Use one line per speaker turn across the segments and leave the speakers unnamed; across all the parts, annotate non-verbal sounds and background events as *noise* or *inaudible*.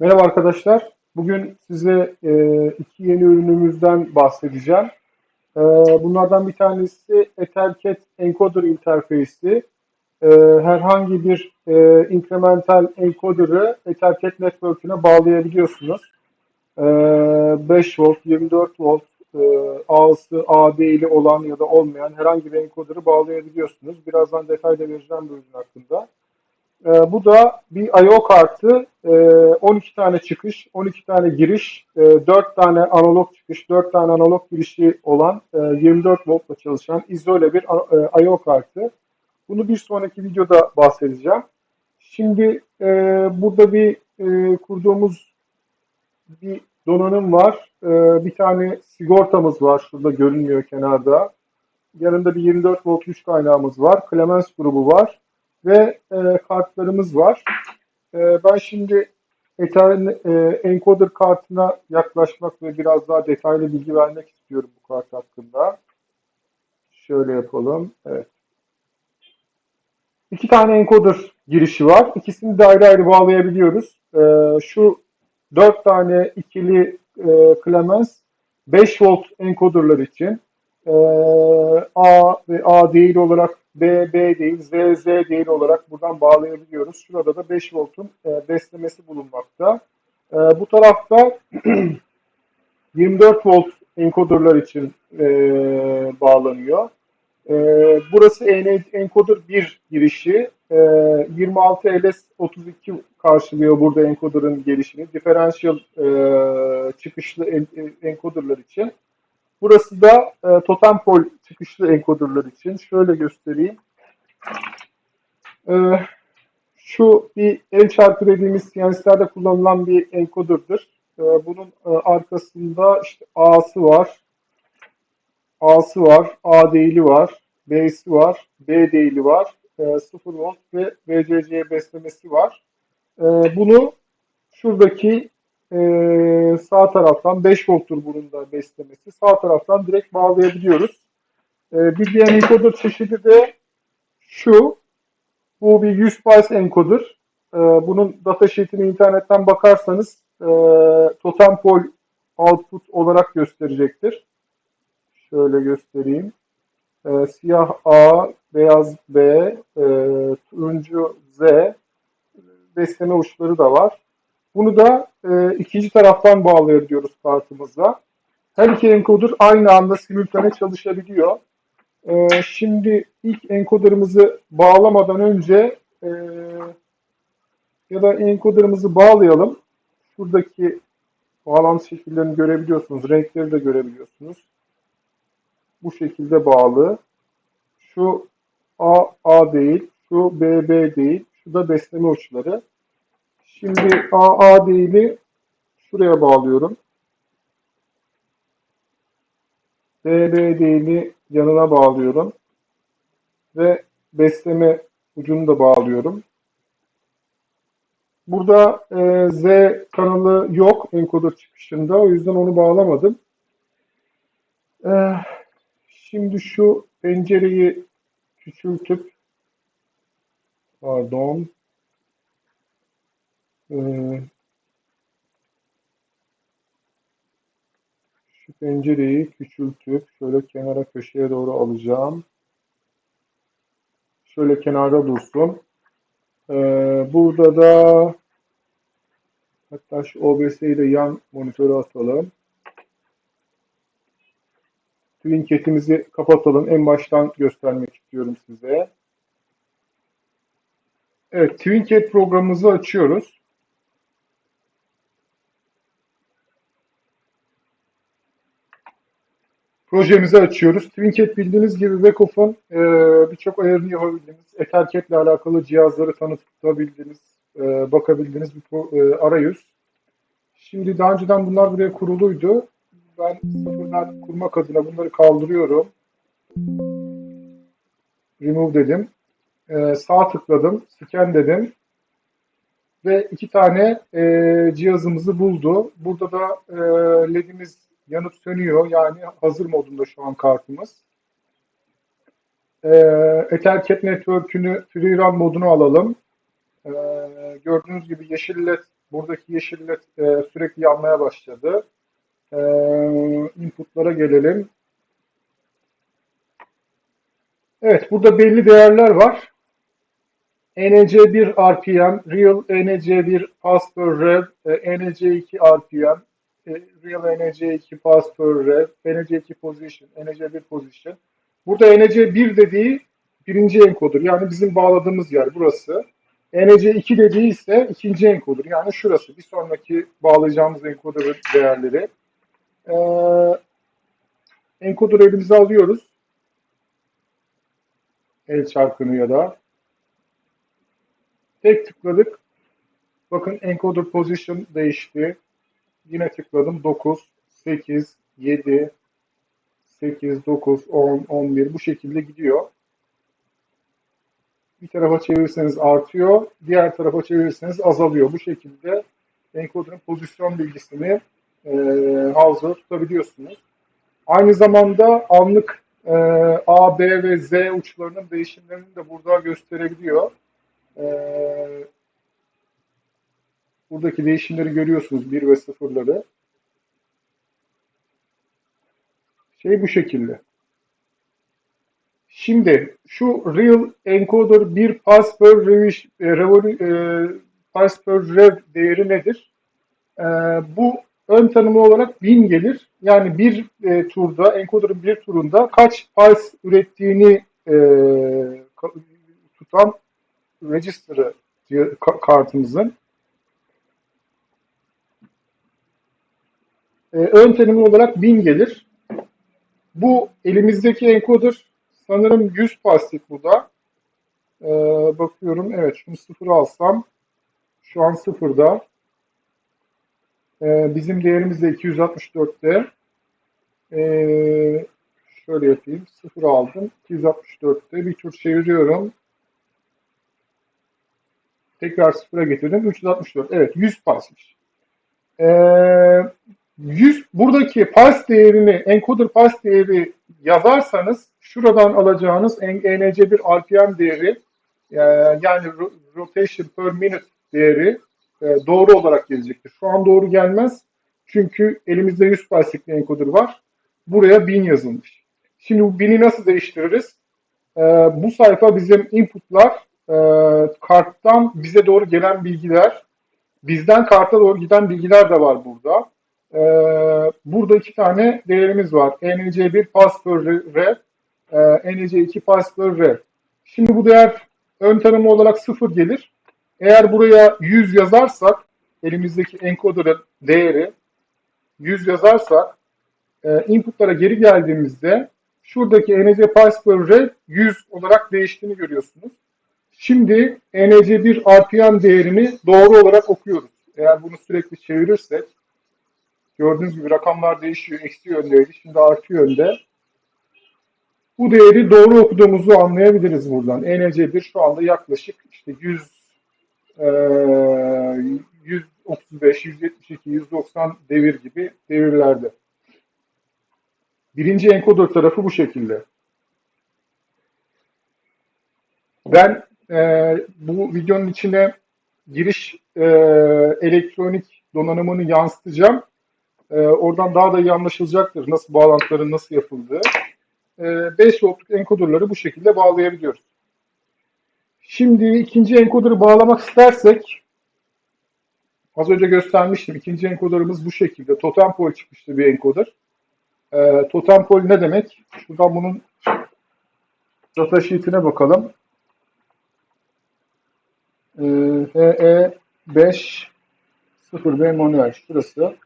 Merhaba arkadaşlar. Bugün size e, iki yeni ürünümüzden bahsedeceğim. E, bunlardan bir tanesi Ethercat Encoder interfeysi. E, herhangi bir e, incremental encoder'ı Ethercat network'üne bağlayabiliyorsunuz. E, 5 volt, 24 volt, e, A'sı AD'li olan ya da olmayan herhangi bir encoder'ı bağlayabiliyorsunuz. Birazdan detaylı vereceğim bu ürün hakkında. E, bu da bir I.O. kartı, e, 12 tane çıkış, 12 tane giriş, e, 4 tane analog çıkış, 4 tane analog girişi olan e, 24 voltla çalışan izole bir e, I.O. kartı. Bunu bir sonraki videoda bahsedeceğim. Şimdi e, burada bir e, kurduğumuz bir donanım var. E, bir tane sigortamız var. Şurada görünmüyor kenarda. Yanında bir 24 volt güç kaynağımız var. Clemens grubu var ve e, kartlarımız var. E, ben şimdi Ethernet e, encoder kartına yaklaşmak ve biraz daha detaylı bilgi vermek istiyorum bu kart hakkında. Şöyle yapalım. Evet. İki tane encoder girişi var. İkisini de ayrı ayrı bağlayabiliyoruz. E, şu dört tane ikili e, Clemens 5 volt encoderlar için e, A ve A değil olarak B, B değil, Z, Z değil olarak buradan bağlayabiliyoruz. Şurada da 5 voltun e, beslemesi bulunmakta. E, bu tarafta *clears throat* 24 volt encoderlar için e, bağlanıyor. E, burası encoder 1 girişi. E, 26 LS32 karşılıyor burada encoder'ın gelişini. Differential e, çıkışlı en, encoderlar için. Burası da e, totem pol çıkışlı encoderlar için. Şöyle göstereyim. E, şu bir el çarpı dediğimiz kullanılan bir encoder'dır. E, bunun e, arkasında işte A'sı var. A'sı var. A değili var. B'si var. B değili var. E, 0 volt ve BCC beslemesi var. E, bunu şuradaki ee, sağ taraftan 5 volttur bunun da beslemesi. Sağ taraftan direkt bağlayabiliyoruz. Ee, bir diğer encoder çeşidi de şu. Bu bir 100 pulse encoder. Ee, bunun datasheet'ini internetten bakarsanız e, totem pol output olarak gösterecektir. Şöyle göstereyim. Siyah A, beyaz B, e, turuncu Z besleme uçları da var. Bunu da e, ikinci taraftan bağlayabiliyoruz kartımızla. Her iki encoder aynı anda simultane çalışabiliyor. E, şimdi ilk encoder'ımızı bağlamadan önce e, ya da encoder'ımızı bağlayalım. Şuradaki bağlantı şekillerini görebiliyorsunuz. Renkleri de görebiliyorsunuz. Bu şekilde bağlı. Şu A, A değil. Şu B, B değil. Şu da besleme uçları. Şimdi AA değili şuraya bağlıyorum. BB değili yanına bağlıyorum. Ve besleme ucunu da bağlıyorum. Burada e, Z kanalı yok encoder çıkışında. O yüzden onu bağlamadım. E, şimdi şu pencereyi küçültüp pardon ee, şu pencereyi küçültüp şöyle kenara köşeye doğru alacağım. Şöyle kenarda dursun. Ee, burada da hatta şu OBS'yi de yan monitöre atalım. Twinket'imizi kapatalım. En baştan göstermek istiyorum size. Evet, Twinket programımızı açıyoruz. Projemizi açıyoruz. Twinket bildiğiniz gibi Wacof'un e, birçok ayarını yapabildiğiniz, Ethercat ile alakalı cihazları tanıtabildiğiniz, e, bakabildiğiniz bir e, arayüz. Şimdi daha önceden bunlar buraya kuruluydu. Ben sıfırdan kurmak adına bunları kaldırıyorum. Remove dedim. E, sağ tıkladım, scan dedim. Ve iki tane e, cihazımızı buldu. Burada da e, LED'imiz yanıp sönüyor. Yani hazır modunda şu an kartımız. Ee, Ethercat Network'ünü Free Run moduna alalım. Ee, gördüğünüz gibi yeşil led Buradaki yeşille e, sürekli yanmaya başladı. E, inputlara gelelim. Evet, burada belli değerler var. NC1 RPM, Real NC1 Pass per Rev, e, NC2 RPM, e, Real NC2 Pass per Rev, NC2 Position, NC1 Position. Burada NC1 dediği birinci enkodur. Yani bizim bağladığımız yer burası. NC2 dediği ise ikinci enkodur. Yani şurası. Bir sonraki bağlayacağımız enkodur değerleri. Ee, enkodur elimize alıyoruz. El çarkını ya da Tek tıkladık. Bakın encoder position değişti. Yine tıkladım. 9, 8, 7, 8, 9, 10, 11 bu şekilde gidiyor. Bir tarafa çevirirseniz artıyor. Diğer tarafa çevirirseniz azalıyor. Bu şekilde encoder'ın pozisyon bilgisini e, hafızada tutabiliyorsunuz. Aynı zamanda anlık e, A, B ve Z uçlarının değişimlerini de burada gösterebiliyor. Ee, buradaki değişimleri görüyorsunuz 1 ve 0'ları. Şey bu şekilde. Şimdi şu real encoder bir pass per rev, e, pass per rev değeri nedir? E, bu ön tanımı olarak 1000 gelir. Yani bir e, turda, encoder'ın bir turunda kaç pass ürettiğini e, tutan register'ı kartımızın e, ön tanımı olarak 1000 gelir. Bu elimizdeki encoder sanırım 100 plastik bu da. E, bakıyorum evet şunu sıfır alsam şu an sıfırda. E, bizim değerimiz de 264'te. E, şöyle yapayım. Sıfır aldım. 264'te bir tur çeviriyorum. Tekrar sıfıra getirdim. 364. Evet 100 pasmış. Ee, 100 buradaki pas değerini encoder pas değeri yazarsanız şuradan alacağınız ENC1 RPM değeri e, yani rotation per minute değeri e, doğru olarak gelecektir. Şu an doğru gelmez. Çünkü elimizde 100 paslikli encoder var. Buraya 1000 yazılmış. Şimdi bu 1000'i nasıl değiştiririz? E, bu sayfa bizim inputlar karttan bize doğru gelen bilgiler, bizden karta doğru giden bilgiler de var burada. E, burada iki tane değerimiz var. NC1 pass per rev, e, NC2 pass per rev. Şimdi bu değer ön tanımı olarak sıfır gelir. Eğer buraya 100 yazarsak, elimizdeki encoder'ın değeri 100 yazarsak, e, inputlara geri geldiğimizde şuradaki NC rev 100 olarak değiştiğini görüyorsunuz. Şimdi NC1 RPM değerini doğru olarak okuyoruz. Eğer bunu sürekli çevirirsek gördüğünüz gibi rakamlar değişiyor. Eksi yöndeydi. Şimdi artı yönde. Bu değeri doğru okuduğumuzu anlayabiliriz buradan. NC1 şu anda yaklaşık işte 100 e, 135, 172, 190 devir gibi devirlerde. Birinci encoder tarafı bu şekilde. Ben e, bu videonun içine giriş e, elektronik donanımını yansıtacağım. E, oradan daha da iyi anlaşılacaktır nasıl bağlantıların nasıl yapıldığı. E, 5 voltluk enkoderları bu şekilde bağlayabiliyoruz. Şimdi ikinci enkoderı bağlamak istersek az önce göstermiştim. İkinci enkoderımız bu şekilde. Totem pol çıkmıştı bir enkoder. E, totem pol ne demek? Şuradan bunun data sheet'ine bakalım. HE 5 0B manuel şurası.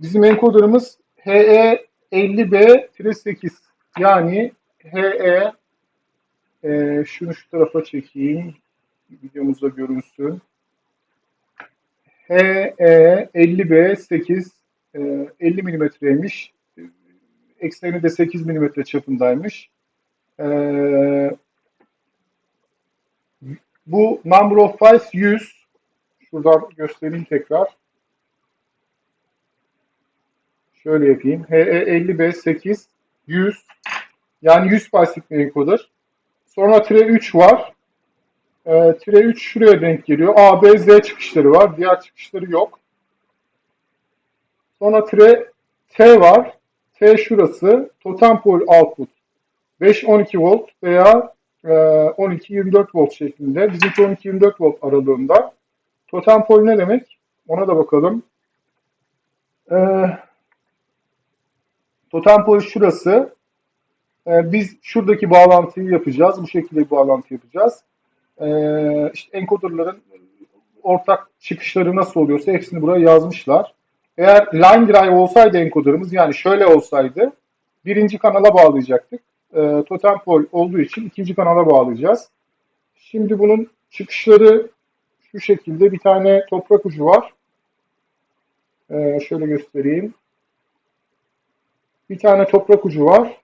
Bizim encoder'ımız HE 50B-8 yani HE e, şunu şu tarafa çekeyim videomuzda görünsün. HE 50B8 e, 50 milimetreymiş. Ekseni de 8 milimetre çapındaymış. E, bu number of bytes 100. Şuradan göstereyim tekrar. Şöyle yapayım. HE50B 8 100 yani 100 byte'lik bir encoder. Sonra tire 3 var. E, tire 3 şuraya denk geliyor. A, B, Z çıkışları var. Diğer çıkışları yok. Sonra tire T var. T şurası. Totem pole output. 5-12 volt veya e, 12-24 volt şeklinde. Bizimki 12-24 volt aralığında. Totem pole ne demek? Ona da bakalım. E, totem pole şurası. E, biz şuradaki bağlantıyı yapacağız. Bu şekilde bir bağlantı yapacağız. E, işte encoderların ortak çıkışları nasıl oluyorsa hepsini buraya yazmışlar. Eğer line drive olsaydı encoderımız yani şöyle olsaydı birinci kanala bağlayacaktık. E, totem pole olduğu için ikinci kanala bağlayacağız. Şimdi bunun çıkışları şu şekilde bir tane toprak ucu var. E, şöyle göstereyim. Bir tane toprak ucu var.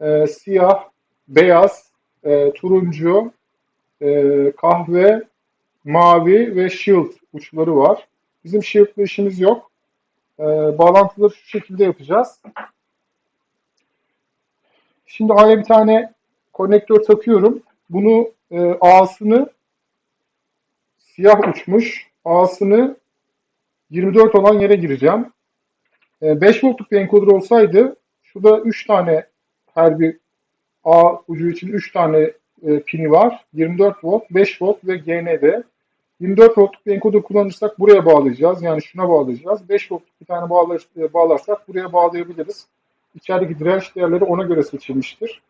E, siyah, beyaz, e, turuncu, e, kahve, mavi ve shield uçları var. Bizim shield'lı işimiz yok. E, bağlantıları şu şekilde yapacağız. Şimdi hala bir tane konnektör takıyorum. Bunu e, A'sını siyah uçmuş. A'sını 24 olan yere gireceğim. E, 5 voltluk bir encoder olsaydı şurada 3 tane her bir A ucu için 3 tane e, pini var. 24 volt, 5 volt ve GND. 24 voltluk bir encoder kullanırsak buraya bağlayacağız. Yani şuna bağlayacağız. 5 voltluk bir tane bağlar, e, bağlarsak buraya bağlayabiliriz. İçerideki direnç değerleri ona göre seçilmiştir.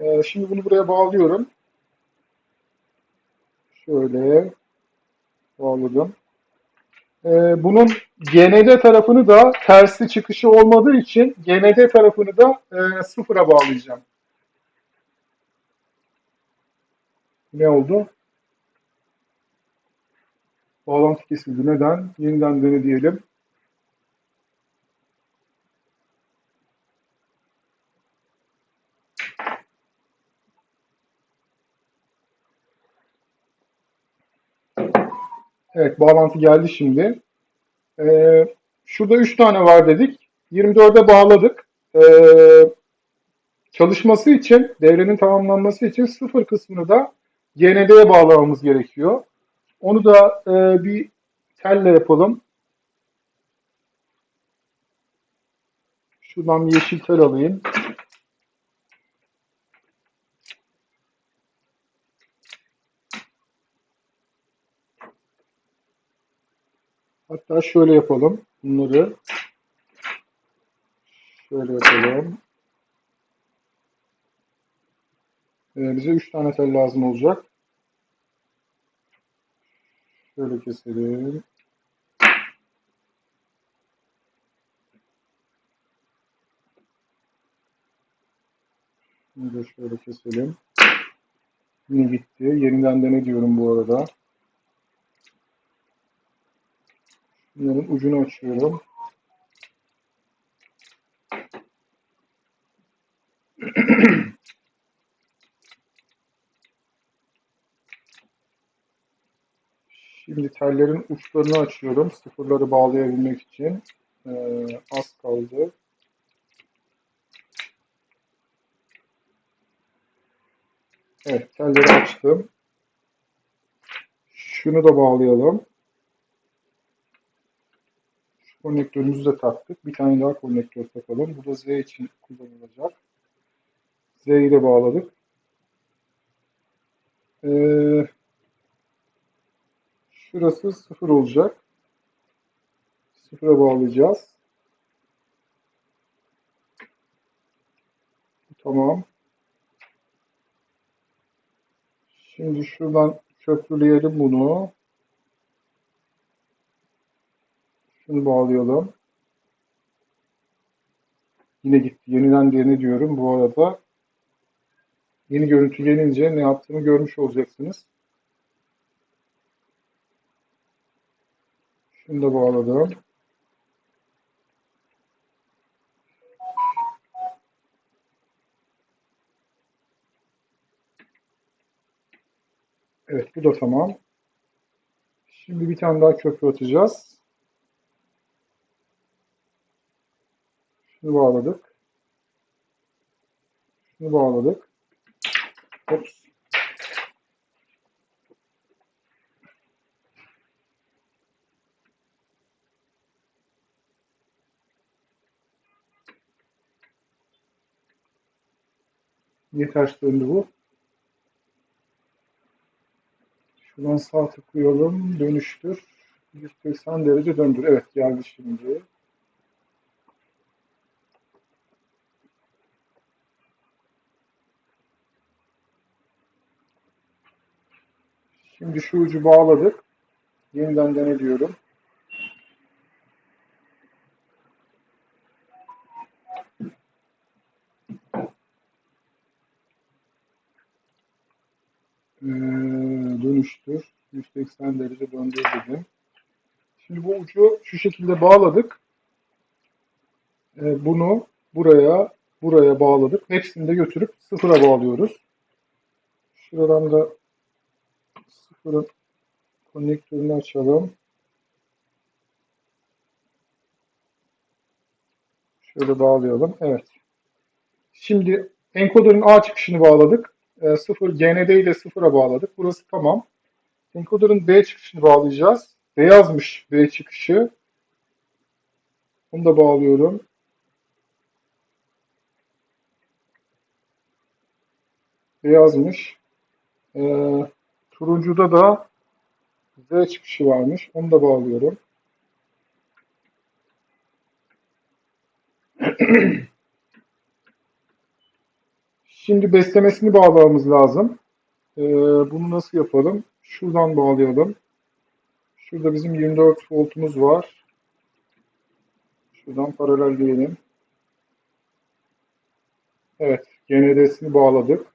E, şimdi bunu buraya bağlıyorum. Şöyle bağladım. E, bunun GND tarafını da tersi çıkışı olmadığı için GND tarafını da e, sıfıra bağlayacağım. Ne oldu? Bağlantı kesildi. Neden? Yeniden dene diyelim. Evet, bağlantı geldi şimdi. Ee, şurada 3 tane var dedik. 24'e bağladık. Ee, çalışması için, devrenin tamamlanması için sıfır kısmını da GND'ye bağlamamız gerekiyor. Onu da e, bir telle yapalım. Şuradan bir yeşil tel alayım. Hatta şöyle yapalım. Bunları şöyle yapalım. Ee, bize 3 tane tel lazım olacak. Şöyle keselim. Bunu şöyle keselim. Yine gitti. Yeniden dene diyorum bu arada. Bunların ucunu açıyorum. Şimdi tellerin uçlarını açıyorum. Sıfırları bağlayabilmek için. Ee, az kaldı. Evet, telleri açtım. Şunu da bağlayalım. Konnektörümüzü de taktık. Bir tane daha konnektör takalım. Bu da Z için kullanılacak. Z'yi de bağladık. Ee, şurası sıfır olacak. Sıfıra bağlayacağız. Tamam. Şimdi şuradan köprüleyelim bunu. Şunu bağlayalım. Yine gitti. Yeniden dene diyorum. Bu arada yeni görüntü gelince ne yaptığımı görmüş olacaksınız. Şunu da bağladım. Evet bu da tamam. Şimdi bir tane daha köprü atacağız. Şunu bağladık. Şunu bağladık. Ops. Niye ters döndü bu? Şuradan sağ tıklayalım. Dönüştür. 180 derece döndür. Evet geldi şimdi. Şimdi şu ucu bağladık. Yeniden dene diyorum. Ee, dönüştür. 180 derece döndür dedim. Şimdi bu ucu şu şekilde bağladık. Ee, bunu buraya, buraya bağladık. Hepsini de götürüp sıfıra bağlıyoruz. Şuradan da sıfırın konnektörünü açalım. Şöyle bağlayalım. Evet. Şimdi encoder'ın A çıkışını bağladık. E, 0 GND ile 0'a bağladık. Burası tamam. Encoder'ın B çıkışını bağlayacağız. Beyazmış B çıkışı. Onu da bağlıyorum. Beyazmış. E, turuncuda da Z çıkışı varmış. Onu da bağlıyorum. *clears throat* Şimdi beslemesini bağlamamız lazım. Ee, bunu nasıl yapalım? Şuradan bağlayalım. Şurada bizim 24 voltumuz var. Şuradan paralelleyelim. Evet, GND'sini bağladık.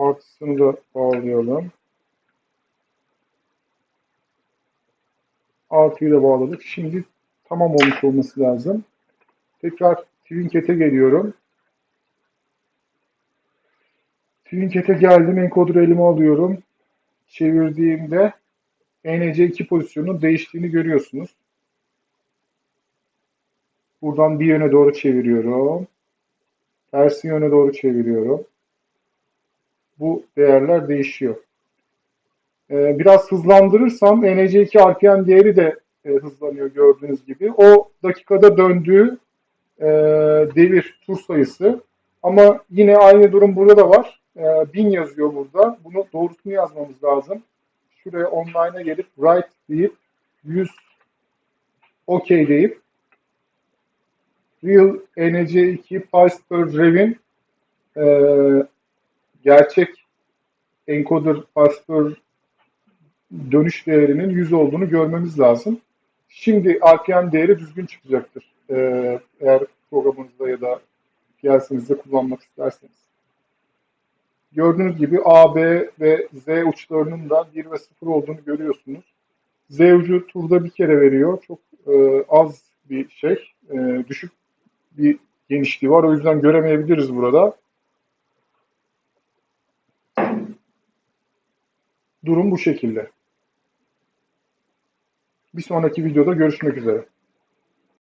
Artısını da bağlayalım. Artıyı da bağladık. Şimdi tamam olmuş olması lazım. Tekrar Twinket'e geliyorum. Twinket'e geldim. Encoder'ı elime alıyorum. Çevirdiğimde ENC2 pozisyonunun değiştiğini görüyorsunuz. Buradan bir yöne doğru çeviriyorum. Tersi yöne doğru çeviriyorum. Bu değerler değişiyor. Ee, biraz hızlandırırsam ENC2 RPM değeri de e, hızlanıyor gördüğünüz gibi. O dakikada döndüğü e, devir, tur sayısı. Ama yine aynı durum burada da var. E, 1000 yazıyor burada. Bunu doğrusunu yazmamız lazım. Şuraya online'a gelip write deyip 100 OK deyip real NC2 pulse per rev'in gerçek encoder per dönüş değerinin 100 olduğunu görmemiz lazım. Şimdi RPM değeri düzgün çıkacaktır. Ee, eğer programınızda ya da piyasanızda kullanmak isterseniz. Gördüğünüz gibi A, B ve Z uçlarının da 1 ve 0 olduğunu görüyorsunuz. Z ucu turda bir kere veriyor. Çok e, az bir şey. E, düşük bir genişliği var. O yüzden göremeyebiliriz burada. Durum bu şekilde. Bir sonraki videoda görüşmek üzere.